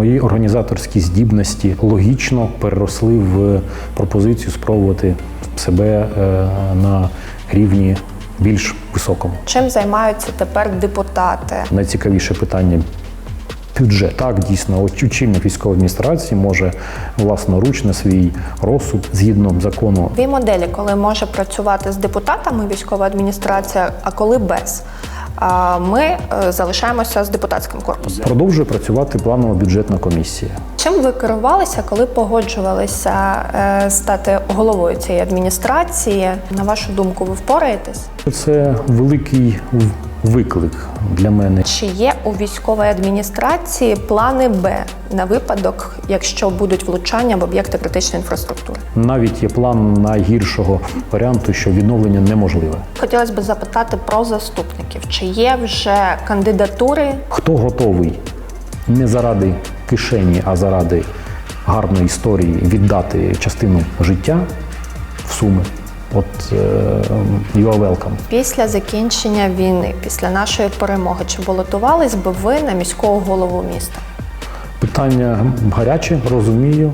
мої організаторські здібності логічно переросли в пропозицію спробувати себе е, на рівні більш високому. Чим займаються тепер депутати? Найцікавіше питання. Бюджет так дійсно очільник військової адміністрації може власноруч на свій розсуд згідно закону Дві моделі, коли може працювати з депутатами військова адміністрація, а коли без. Ми е, залишаємося з депутатським корпусом. продовжує працювати планова бюджетна комісія. Чим ви керувалися, коли погоджувалися е, стати головою цієї адміністрації? На вашу думку, ви впораєтесь? Це великий виклик для мене. Чи є у військової адміністрації плани Б на випадок, якщо будуть влучання в об'єкти критичної інфраструктури? Навіть є план найгіршого варіанту, що відновлення неможливе. Хотілося б запитати про заступників. Чи є вже кандидатури? Хто готовий не заради кишені, а заради гарної історії віддати частину життя в суми? От е, you are welcome. Після закінчення війни, після нашої перемоги, чи балотувались би ви на міського голову міста? Питання гаряче, розумію.